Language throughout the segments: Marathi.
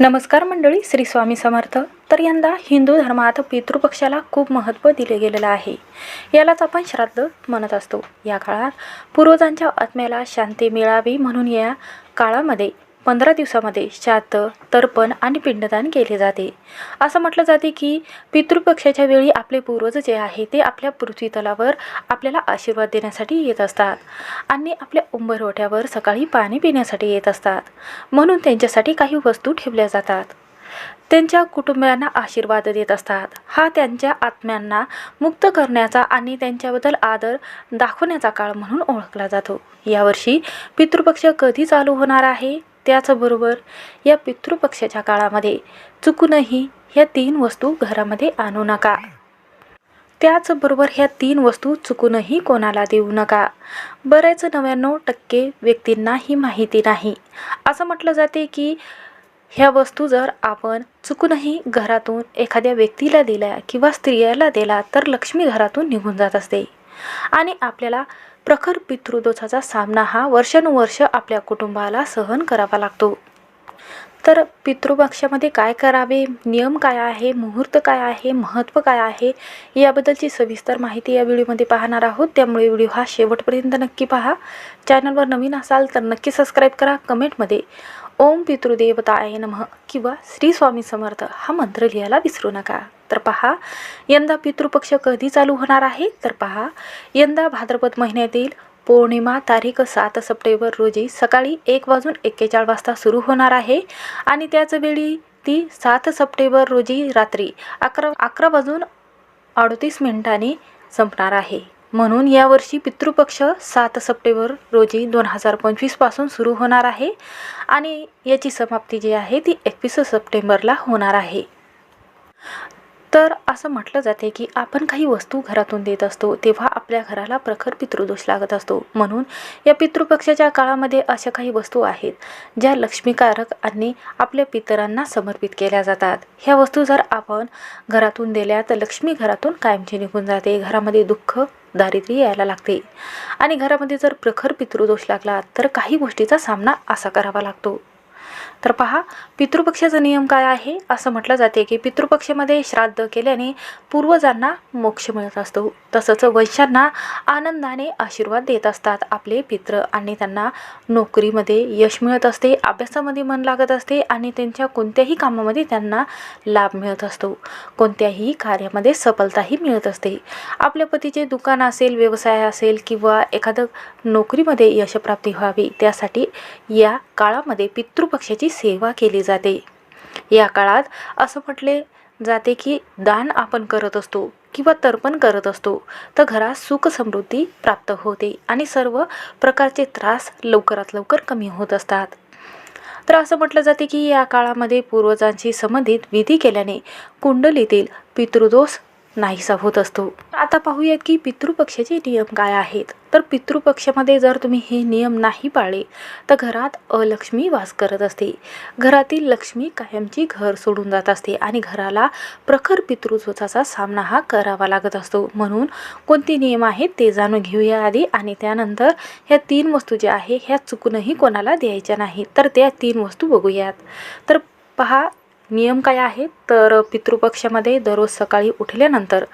नमस्कार मंडळी श्री स्वामी समर्थ. तर यंदा हिंदू धर्मात पितृपक्षाला खूप महत्त्व दिले गेलेलं आहे. यालाच आपण श्राद्ध म्हणत असतो. या काळात पूर्वजांच्या आत्म्याला शांती मिळावी म्हणून या काळामध्ये पंधरा दिवसामध्ये शात तर्पण आणि पिंडदान केले जाते. असं म्हटलं जाते की पितृपक्षाच्या वेळी आपले पूर्वज जे आहे ते आपल्या पृथ्वीतलावर आपल्याला आशीर्वाद देण्यासाठी येत असतात आणि आपल्या उंबरवट्यावर सकाळी पाणी पिण्यासाठी येत असतात. म्हणून त्यांच्यासाठी काही वस्तू ठेवल्या जातात. त्यांच्या कुटुंबियांना आशीर्वाद देत असतात. हा त्यांच्या आत्म्यांना मुक्त करण्याचा आणि त्यांच्याबद्दल आदर दाखवण्याचा काळ म्हणून ओळखला जातो. यावर्षी पितृपक्ष कधी चालू होणार आहे? त्याचबरोबर या पितृपक्षाच्या काळामध्ये चुकूनही ह्या तीन वस्तू घरामध्ये आणू नका. त्याचबरोबर ह्या तीन वस्तू चुकूनही कोणाला देऊ नका. बऱ्याच नव्याण्णव टक्के व्यक्तींना ही माहिती नाही. असं म्हटलं जाते की ह्या वस्तू जर आपण चुकूनही घरातून एखाद्या व्यक्तीला दिल्या किंवा स्त्रियाला दिला तर लक्ष्मी घरातून निघून जात असते. आणि आपल्याला प्रखर पितृदोषाचा सामना हा वर्षानुवर्ष आपल्या कुटुंबाला सहन करावा लागतो. तर पितृपक्षामध्ये काय करावे? नियम काय आहे? मुहूर्त काय आहे? महत्त्व काय आहे? याबद्दलची सविस्तर माहिती या व्हिडिओमध्ये पाहणार आहोत. त्यामुळे व्हिडिओ हा शेवटपर्यंत नक्की पहा. चॅनलवर नवीन असाल तर नक्की सबस्क्राईब करा. कमेंटमध्ये ओम पितृदेवताय नमः किंवा श्री स्वामी समर्थ हा मंत्र लिहायला विसरू नका. तर पहा यंदा पितृपक्ष कधी चालू होणार आहे? तर पहा यंदा भाद्रपद महिन्यातील पौर्णिमा तारीख सात सप्टेंबर रोजी सकाळी एक वाजून एक्केचाळीस वाजता सुरू होणार आहे आणि त्याच वेळी ती सात सप्टेंबर रोजी रात्री अकरा अकरा वाजून अडतीस मिनिटांनी संपणार आहे. म्हणून यावर्षी पितृपक्ष सात सप्टेंबर रोजी दोन हजार पंचवीसपासून सुरू होणार आहे आणि याची समाप्ती जी आहे ती एकवीस सप्टेंबरला होणार आहे. तर असं म्हटलं जाते की आपण काही वस्तू घरातून देत असतो तेव्हा आपल्या घराला प्रखर पितृदोष लागत असतो. म्हणून या पितृपक्षाच्या काळामध्ये अशा काही वस्तू आहेत ज्या लक्ष्मीकारक आणि आपल्या पितरांना समर्पित केल्या जातात. ह्या वस्तू जर आपण घरातून दिल्या तर लक्ष्मी घरातून कायमची निघून जाते. घरामध्ये दुःख दारिद्र्य यायला लागते. आणि घरामध्ये जर प्रखर पितृदोष लागला तर काही गोष्टीचा सामना असा करावा लागतो. तर पहा पितृपक्षाचा नियम काय आहे? असं म्हटलं जाते की पितृपक्षामध्ये श्राद्ध केल्याने पूर्वजांना मोक्ष मिळत असतो. तसंच वंशांना आनंदाने आशीर्वाद देत असतात आपले पित्र आणि त्यांना नोकरीमध्ये यश मिळत असते अभ्यासामध्ये मन लागत असते आणि त्यांच्या कोणत्याही कामामध्ये त्यांना लाभ मिळत असतो. कोणत्याही कार्यामध्ये सफलताही मिळत असते. आपल्या पतीचे दुकान असेल व्यवसाय असेल किंवा एखादं नोकरीमध्ये यशप्राप्ती व्हावी त्यासाठी या काळामध्ये पितृपक्षाची सेवा केली जाते. या काळात असं म्हटले जाते की दान आपण करत असतो किंवा तर्पण करत असतो तर घरात सुख समृद्धी प्राप्त होते आणि सर्व प्रकारचे त्रास लवकरात लवकर कमी होत असतात. तर असं म्हटलं जाते की या काळामध्ये पूर्वजांशी संबंधित विधी केल्याने कुंडलीतील पितृदोष नाहीसा होत असतो. आता पाहूयात की पितृपक्षाचे नियम काय आहेत. तर पितृपक्षामध्ये जर तुम्ही हे नियम नाही पाळले तर घरात अलक्ष्मी वास करत असते. घरातील लक्ष्मी कायमची घर सोडून जात असते आणि घराला प्रखर पितृत्वाचा सामना हा करावा लागत असतो. म्हणून कोणते नियम आहेत ते जाणून घेऊया आधी आणि त्यानंतर ह्या तीन वस्तू ज्या आहे ह्या चुकूनही कोणाला द्यायच्या नाहीत. तर त्या तीन वस्तू बघूयात. तर पहा नियम काय आहे तर पितृपक्षामध्ये दररोज सकाळी उठल्यानंतर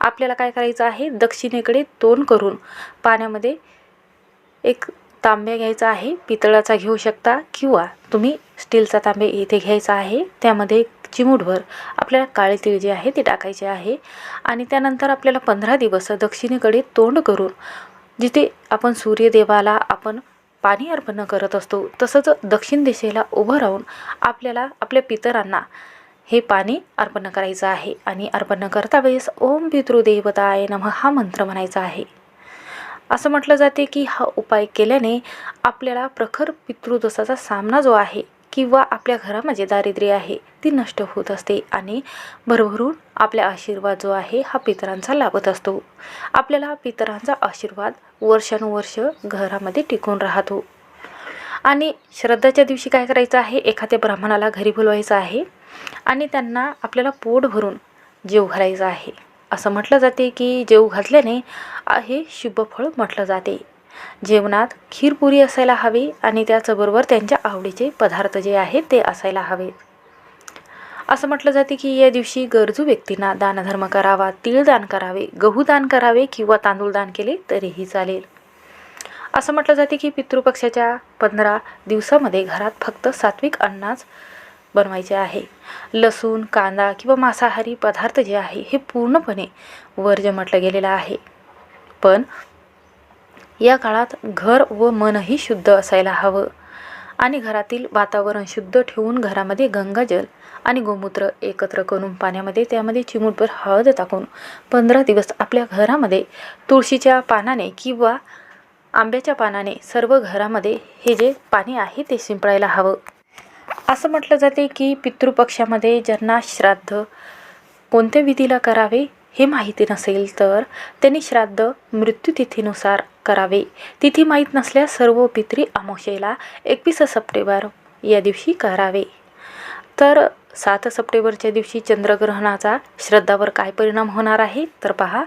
आपल्याला काय करायचं आहे? दक्षिणेकडे तोंड करून पाण्यामध्ये एक तांब्या घ्यायचा आहे. पितळाचा घेऊ शकता किंवा तुम्ही स्टीलचा तांबे इथे घ्यायचा आहे. त्यामध्ये चिमूटभर आपल्याला काळे तीळ जे आहे ते टाकायचे आहे. आणि त्यानंतर आपल्याला पंधरा दिवस दक्षिणेकडे तोंड करून जिथे आपण सूर्यदेवाला आपण पाणी अर्पण करत असतो तसंच दक्षिण दिशेला उभं राहून आपल्याला आपल्या पितरांना हे पाणी अर्पण करायचं आहे. आणि अर्पण करता वेळेस ओम पितृदेवताय नम हा मंत्र म्हणायचा आहे. असं म्हटलं जाते की हा उपाय केल्याने आपल्याला प्रखर पितृदोषाचा सामना जो आहे किंवा आपल्या घरामध्ये म्हणजे दारिद्र्य आहे ती नष्ट होत असते आणि भरभरून आपल्या आशीर्वाद जो आहे हा पितरांचा लाभत असतो. आपल्याला पितरांचा आशीर्वाद वर्षानुवर्ष घरामध्ये टिकून राहतो. आणि श्रद्धाच्या दिवशी काय करायचं आहे एखाद्या ब्राह्मणाला घरी बोलवायचं आहे आणि त्यांना आपल्याला पोट भरून जेव घालायचं आहे. असं म्हटलं जाते की जेव घातल्याने हे शुभफळ म्हटलं जाते. जेवणात खीरपुरी असायला हवी आणि त्याचबरोबर त्यांच्या आवडीचे पदार्थ जे आहेत ते असायला हवेत. असं म्हटलं जाते की या दिवशी गरजू व्यक्तींना दानधर्म करावा तीळ दान करावे गहू दान करावे किंवा तांदूळ दान केले तरीही चालेल. असं म्हटलं जाते की पितृपक्षाच्या पंधरा दिवसामध्ये घरात फक्त सात्विक अन्नाच बनवायचे आहे. लसूण कांदा किंवा मांसाहारी पदार्थ जे आहे हे पूर्णपणे वर्ज्य म्हटलं गेलेलं आहे. पण या काळात घर व मनही शुद्ध असायला हवं. आणि घरातील वातावरण शुद्ध ठेवून घरामध्ये गंगाजल आणि गोमूत्र एकत्र करून पाण्यामध्ये त्यामध्ये चिमूटभर हळद टाकून पंधरा दिवस आपल्या घरामध्ये तुळशीच्या पानाने किंवा आंब्याच्या पानाने सर्व घरामध्ये हे जे पाणी आहे ते शिंपडायला हवं. असं म्हटलं जाते की पितृपक्षामध्ये ज्यांना श्राद्ध कोणत्या विधीला करावे? हे माहिती नसेल तर त्यांनी श्राद्ध मृत्यूतिथीनुसार करावे. तिथी माहीत नसल्यास सर्व पितरी अमावस्येला एकवीस सप्टेंबर या दिवशी करावे. तर सात सप्टेंबरच्या दिवशी चंद्रग्रहणाचा श्रद्धावर काय परिणाम होणार आहे? तर पहा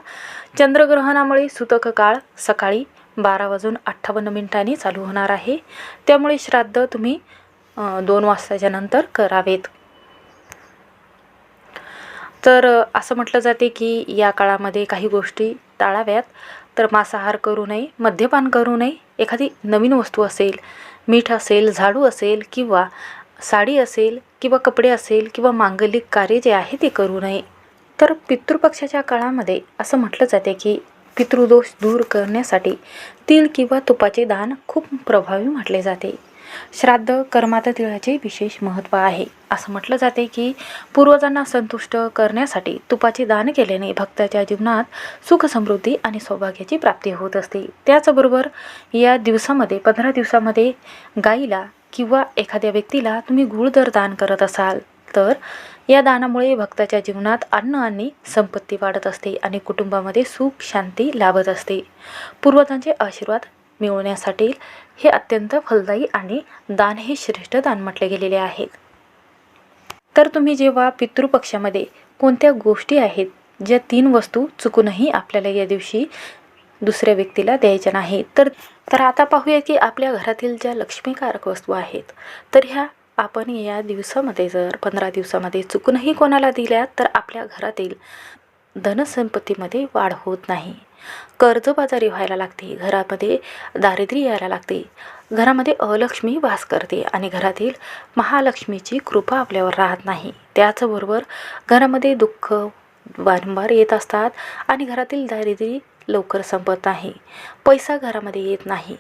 चंद्रग्रहणामुळे सुतक काळ सकाळी बारा वाजून अठ्ठावन्न मिनिटांनी चालू होणार आहे. त्यामुळे श्राद्ध तुम्ही दोन वाजताच्या नंतर करावेत. तर असं म्हटलं जाते की या काळामध्ये काही गोष्टी टाळाव्यात. तर मांसाहार करू नये मद्यपान करू नये. एखादी नवीन वस्तू असेल मीठ असेल झाडू असेल किंवा साडी असेल किंवा कपडे असेल किंवा मांगलिक कार्य जे आहे ते करू नये. तर पितृपक्षाच्या काळामध्ये असं म्हटलं जाते की पितृदोष दूर करण्यासाठी तीळ किंवा तुपाचे दान खूप प्रभावी म्हटले जाते. श्राद्ध कर्मात तिळाचे विशेष महत्त्व आहे. असं म्हटलं जाते की पूर्वजांना संतुष्ट करण्यासाठी तुपाचे दान केल्याने भक्ताच्या जीवनात सुख समृद्धी आणि सौभाग्याची प्राप्ती होत असते. त्याचबरोबर या दिवसामध्ये पंधरा दिवसामध्ये गाईला किंवा एखाद्या व्यक्तीला तुम्ही गुळदर दान करत असाल तर या दानामुळे भक्ताच्या जीवनात अन्न आणि संपत्ती वाढत असते आणि कुटुंबामध्ये सुख शांती लाभत असते. पूर्वजांचे आशीर्वाद मिळवण्यासाठी हे अत्यंत फलदायी आणि दान हे श्रेष्ठ दान म्हटले गेलेले आहेत तर तुम्ही जेव्हा पितृपक्षामध्ये कोणत्या गोष्टी आहेत ज्या तीन वस्तू चुकूनही आपल्याला या दिवशी दुसऱ्या व्यक्तीला द्यायच्या नाही तर तर आता पाहूया की आपल्या घरातील ज्या लक्ष्मीकारक वस्तू आहेत तर ह्या आपण या दिवसामध्ये जर पंधरा दिवसामध्ये चुकूनही कोणाला दिल्या तर आपल्या घरातील धनसंपत्तीमध्ये वाढ होत नाही. कर्जबाजारी व्हायला लागते. घरामध्ये दारिद्र्य यायला लागते. घरामध्ये अलक्ष्मी वास करते आणि घरातील महालक्ष्मीची कृपा आपल्यावर राहत नाही. त्याचबरोबर घरामध्ये दुःख वारंवार येत असतात आणि घरातील दारिद्र्य लवकर संपत नाही. पैसा घरामध्ये येत नाही.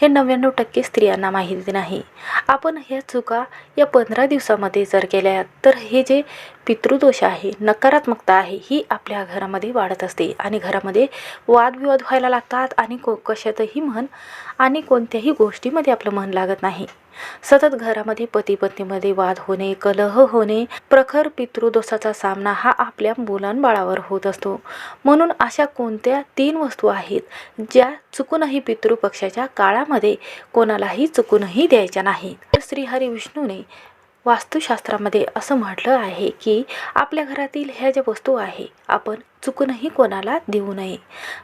हे नव्याण्णव टक्के स्त्रियांना माहिती नाही. आपण ह्या चुका या पंधरा दिवसामध्ये जर केल्या तर हे जे पितृदोष आहे नकारात्मकता आहे ही आपल्या घरामध्ये वाढत असते आणि घरामध्ये वादविवाद व्हायला लागतात आणि को कशातही मन आणि कोणत्याही गोष्टीमध्ये आपलं मन लागत नाही. सतत घरामध्ये पती पत्नीमध्ये वाद होणे कलह होणे प्रखर पितृदोषाचा सामना हा आपल्या मुलांबाळावर होत असतो. म्हणून अशा कोणत्या तीन वस्तू आहेत ज्या चुकूनही पितृपक्षाच्या काळामध्ये कोणालाही चुकूनही द्यायच्या नाहीत? श्रीहरी विष्णूने वास्तुशास्त्रामध्ये असं म्हटलं आहे की आपल्या घरातील ह्या ज्या वस्तू आहे आपण चुकूनही कोणाला देऊ नये.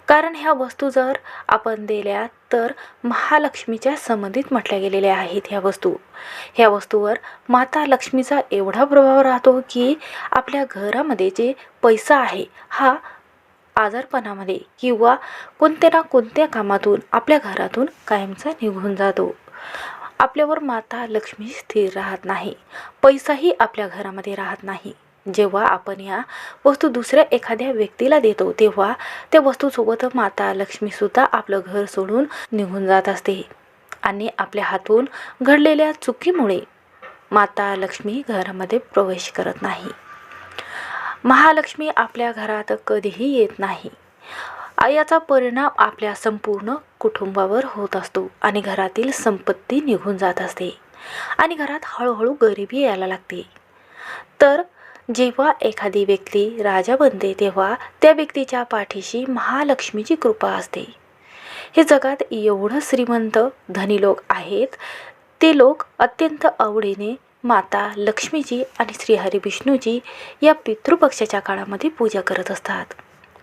कारण ह्या वस्तू जर आपण दिल्या तर महालक्ष्मीच्या संबंधित म्हटल्या गेलेल्या आहेत ह्या वस्तू. ह्या वस्तूवर माता लक्ष्मीचा एवढा प्रभाव राहतो की आपल्या घरामध्ये जे पैसा आहे हा आजारपणामध्ये किंवा कोणत्या ना कोणत्या कामातून आपल्या घरातून कायमचा निघून जातो. आपल्यावर माता लक्ष्मी स्थिर राहत नाही. पैसाही आपल्या घरामध्ये राहत नाही. जेव्हा आपण या वस्तू दुसऱ्या एखाद्या व्यक्तीला देतो तेव्हा त्या वस्तूसोबत माता लक्ष्मीसुद्धा आपलं घर सोडून निघून जात असते आणि आपल्या हातून घडलेल्या चुकीमुळे माता लक्ष्मी घरामध्ये प्रवेश करत नाही. महालक्ष्मी आपल्या घरात कधीही येत नाही. याचा परिणाम आपल्या संपूर्ण कुटुंबावर होत असतो आणि घरातील संपत्ती निघून जात असते आणि घरात हळूहळू गरिबी यायला लागते. तर जेव्हा एखादी व्यक्ती राजा बनते तेव्हा त्या व्यक्तीच्या पाठीशी महालक्ष्मीची कृपा असते. हे जगात एवढं श्रीमंत धनी लोक आहेत ते लोक अत्यंत आवडीने माता लक्ष्मीची आणि श्रीहरी विष्णूची या पितृपक्षाच्या काळामध्ये पूजा करत असतात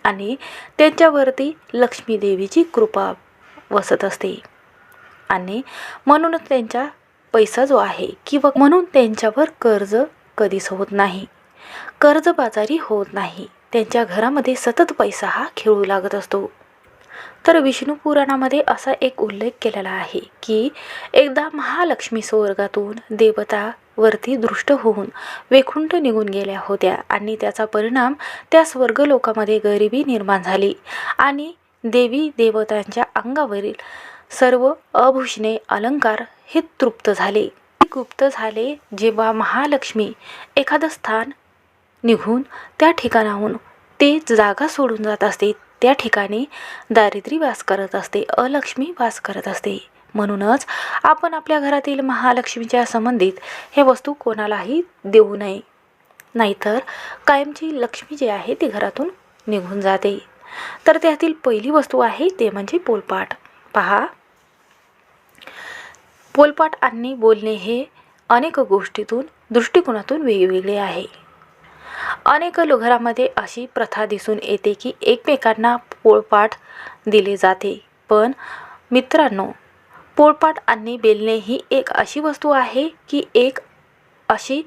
आणि त्यांच्यावरती लक्ष्मी देवीची कृपा वसत असते. आणि म्हणूनच त्यांचा पैसा जो आहे किंवा म्हणून त्यांच्यावर कर्ज कधीच होत नाही. कर्जबाजारी होत नाही. त्यांच्या घरामध्ये सतत पैसा हा खेळू लागत असतो. तर विष्णू पुराणामध्ये असा एक उल्लेख केलेला आहे की एकदा महालक्ष्मी स्वर्गातून देवतावरती दृष्ट होऊन वेकुंठ निघून गेल्या होत्या आणि त्याचा परिणाम त्या स्वर्गलोकामध्ये गरिबी निर्माण झाली. आणि देवी देवतांच्या अंगावरील सर्व आभूषणे अलंकार हे तृप्त झाले. गुप्त झाले जेव्हा महालक्ष्मी एखादं स्थान निघून त्या ठिकाणाहून ते जागा सोडून जात असते. त्या ठिकाणी दारिद्र्य वास करत असते अलक्ष्मी वास करत असते. म्हणूनच आपण आपल्या घरातील महालक्ष्मीच्या संबंधित हे वस्तू कोणालाही देऊ नये. नाहीतर कायमची लक्ष्मी जी आहे ती घरातून निघून जाते. तर त्यातील पहिली वस्तू आहे ते म्हणजे पोलपाट. पहा. पोलपाट आणि बोलणे हे अनेक गोष्टीतून दृष्टिकोनातून वेगवेगळे आहे. अनेक घरामध्ये अशी प्रथा दिसून येते की एकमेकांना पोळपाट दिले जाते. पण मित्रांनो पोळपाट आणि बेलणे ही एक अशी वस्तू आहे की एक अशी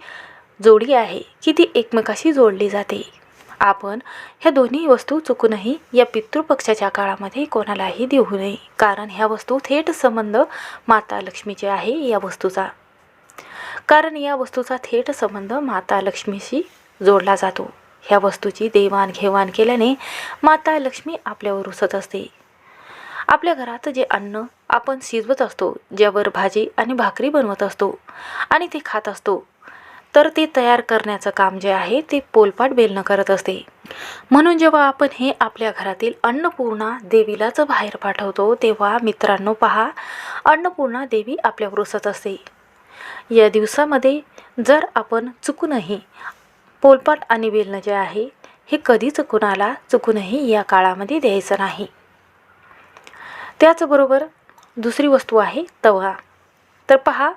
जोडी आहे की ती एकमेकाशी जोडली जाते. आपण ह्या दोन्ही वस्तू चुकूनही या पितृपक्षाच्या काळामध्ये कोणालाही देऊ नये. कारण ह्या वस्तू थेट संबंध माता लक्ष्मीचे आहे या वस्तूचा. कारण या वस्तूचा थेट संबंध माता लक्ष्मीशी जोडला जातो. ह्या वस्तूची देवाणघेवाण केल्याने माता लक्ष्मी आपल्यावर रुसत असते. आपल्या घरात जे अन्न आपण शिजवत असतो ज्यावर भाजी आणि भाकरी बनवत असतो आणि ते खात असतो तर ते तयार करण्याचं काम जे आहे ते पोलपाट बेलणं करत असते. म्हणून जेव्हा आपण हे आपल्या घरातील अन्नपूर्णा देवीलाच बाहेर पाठवतो तेव्हा मित्रांनो पहा अन्नपूर्णा देवी आपल्यावर वृसत असते. या दिवसामध्ये जर आपण चुकूनही पोलपाट आणि बेलणं जे आहे हे कधीच कुणाला चुकूनही या काळामध्ये द्यायचं नाही. त्याचबरोबर दुसरी वस्तू आहे तवा. तर पहा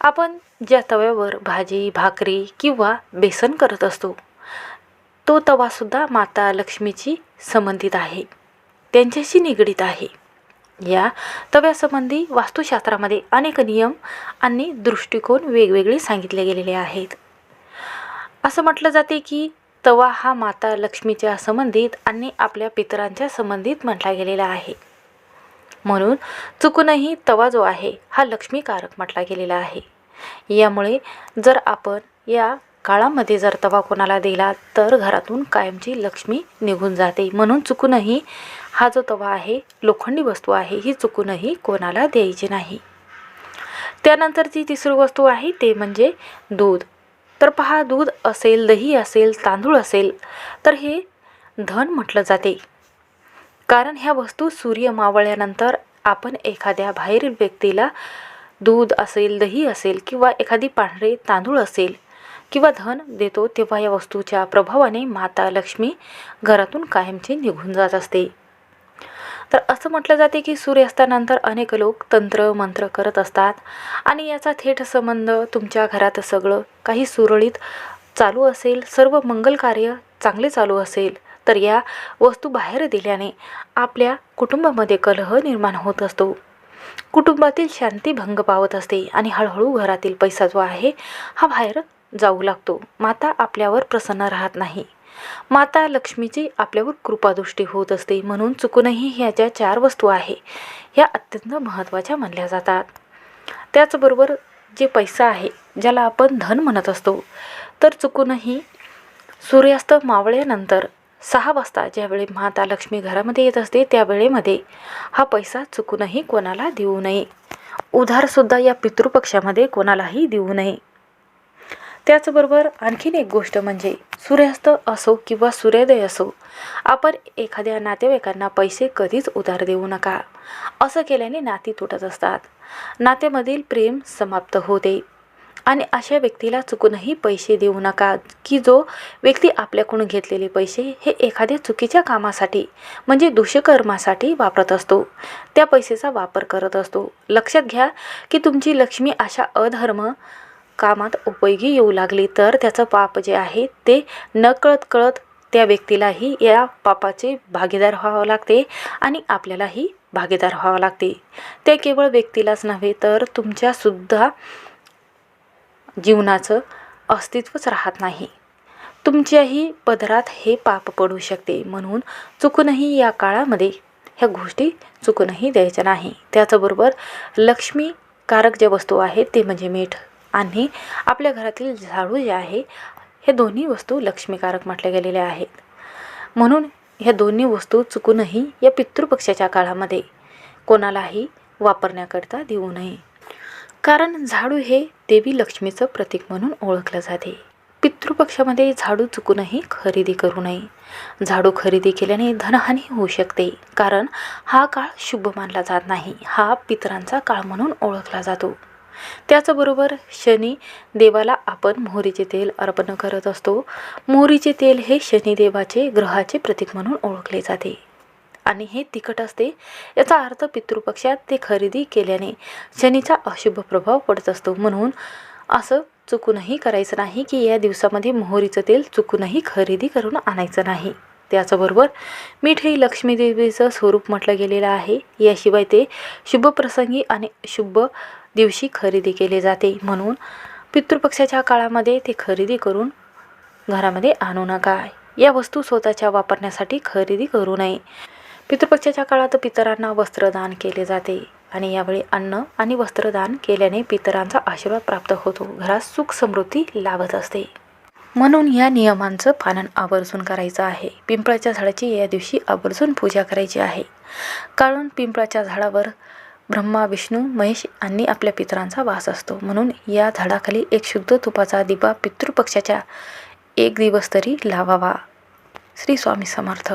आपण ज्या तव्यावर भाजी भाकरी किंवा बेसन करत असतो तो तवासुद्धा माता लक्ष्मीची संबंधित आहे. त्यांच्याशी निगडीत आहे. या तव्यासंबंधी वास्तुशास्त्रामध्ये अनेक नियम आणि दृष्टिकोन वेगवेगळे सांगितले गेलेले आहेत. असं म्हटलं जाते की तवा हा माता लक्ष्मीच्या संबंधित आणि आपल्या पितरांच्या संबंधित म्हटला गेलेला आहे. म्हणून चुकूनही तवा जो आहे हा लक्ष्मीकारक म्हटला गेलेला आहे. यामुळे जर आपण या काळामध्ये जर तवा कोणाला दिला तर घरातून कायमची लक्ष्मी निघून जाते. म्हणून चुकूनही हा जो तवा आहे लोखंडी वस्तू आहे ही चुकूनही कोणाला द्यायची नाही. त्यानंतरची तिसरी वस्तू आहे ते म्हणजे दूध. तर पहा दूध असेल दही असेल तांदूळ असेल तर हे धन म्हटलं जाते. कारण ह्या वस्तू सूर्य मावळल्यानंतर आपण एखाद्या बाहेरील व्यक्तीला दूध असेल दही असेल किंवा एखादी पांढरे तांदूळ असेल किंवा धन देतो तेव्हा या वस्तूच्या प्रभावाने माता लक्ष्मी घरातून कायमची निघून जात असते. तर असं म्हटलं जाते की सूर्यास्तानंतर अनेक लोक तंत्र मंत्र करत असतात आणि याचा थेट संबंध तुमच्या घरात सगळं काही सुरळीत चालू असेल सर्व मंगल कार्य चांगले चालू असेल तर या वस्तू बाहेर दिल्याने आपल्या कुटुंबामध्ये कलह निर्माण होत असतो. कुटुंबातील शांती भंग पावत असते आणि हळूहळू घरातील पैसा जो आहे हा बाहेर जाऊ लागतो. माता आपल्यावर प्रसन्न राहत नाही. माता लक्ष्मीची आपल्यावर कृपादृष्टी होत असते म्हणून चुकूनही ह्या ज्या चार वस्तू आहे ह्या अत्यंत महत्त्वाच्या मानल्या जातात. त्याचबरोबर जे पैसा आहे ज्याला आपण धन म्हणत असतो तर चुकूनही सूर्यास्त मावळल्यानंतर सहा वाजता ज्यावेळी माता लक्ष्मी घरामध्ये येत असते त्या वेळेमध्ये हा पैसा चुकूनही कोणाला देऊ नये. उधारसुद्धा या पितृपक्षामध्ये कोणालाही देऊ नये. त्याचबरोबर आणखीन एक गोष्ट म्हणजे सूर्यास्त असो किंवा सूर्योदय असो आपण एखाद्या नातेवाईकांना पैसे कधीच उधार देऊ नका. असं केल्याने नाती तुटत असतात. नात्यामधील प्रेम समाप्त होते. आणि अशा व्यक्तीला चुकूनही पैसे देऊ नका की जो व्यक्ती आपल्याकडून घेतलेले पैसे हे एखाद्या चुकीच्या कामासाठी म्हणजे दुष्कर्मासाठी वापरत असतो. त्या पैसेचा वापर करत असतो. लक्षात घ्या की तुमची लक्ष्मी अशा अधर्म कामात उपयोगी येऊ लागली तर त्याचं पाप जे आहे ते नकळत कळत त्या व्यक्तीलाही या पापाचे भागीदार व्हावं लागते आणि आपल्यालाही भागीदार व्हावं लागते. ते केवळ व्यक्तीलाच नव्हे तर तुमच्यासुद्धा जीवनाचं अस्तित्वच राहत नाही. तुमच्याही पदरात हे पाप पडू शकते म्हणून चुकूनही या काळामध्ये ह्या गोष्टी चुकूनही द्यायच्या नाही. त्याचबरोबर लक्ष्मीकारक ज्या वस्तू आहेत ते म्हणजे मीठ आणि आपल्या घरातील झाडू जे आहे हे दोन्ही वस्तू लक्ष्मीकारक म्हटल्या गेलेल्या आहेत. म्हणून ह्या दोन्ही वस्तू चुकूनही या पितृपक्षाच्या काळामध्ये कोणालाही वापरण्याकरता देऊ नये. कारण झाडू हे देवी लक्ष्मीचं प्रतीक म्हणून ओळखलं जाते. पितृपक्षामध्ये झाडू चुकूनही खरेदी करू नये. झाडू खरेदी केल्याने धनहानी होऊ शकते. कारण हा काळ शुभ मानला जात नाही. हा पितरांचा काळ म्हणून ओळखला जातो. त्याचबरोबर शनी देवाला आपण मोहरीचे तेल अर्पण करत असतो. मोहरीचे तेल हे शनिदेवाचे ग्रहाचे प्रतीक म्हणून ओळखले जाते. आणि हे तिखट असते. याचा अर्थ पितृपक्षात ते खरेदी केल्याने शनीचा अशुभ प्रभाव पडत असतो. म्हणून असं चुकूनही करायचं नाही की या दिवसामध्ये मोहरीचं तेल चुकूनही खरेदी करून आणायचं नाही. त्याचबरोबर मीठ हे लक्ष्मीदेवीचं स्वरूप म्हटलं गेलेलं आहे. याशिवाय ते शुभ प्रसंगी आणि शुभ दिवशी खरेदी केले जाते. म्हणून पितृपक्षाच्या काळामध्ये ते खरेदी करून घरामध्ये आणू नका. या वस्तू स्वतःच्या वापरण्यासाठी खरेदी करू नये. पितृपक्षाच्या काळात पितरांना वस्त्रदान केले जाते आणि यावेळी अन्न आणि वस्त्रदान केल्याने पितरांचा आशीर्वाद प्राप्त होतो. घरात सुख समृद्धी लाभत असते. म्हणून या नियमांचं पालन आवर्जून करायचं आहे. पिंपळाच्या झाडाची या दिवशी आवर्जून पूजा करायची आहे. कारण पिंपळाच्या झाडावर ब्रह्मा विष्णू महेश आणि आपल्या पितरांचा वास असतो. म्हणून या झाडाखाली एक शुद्ध तुपाचा दिवा पितृपक्षाच्या एक दिवस तरी लावावा. श्री स्वामी समर्थ.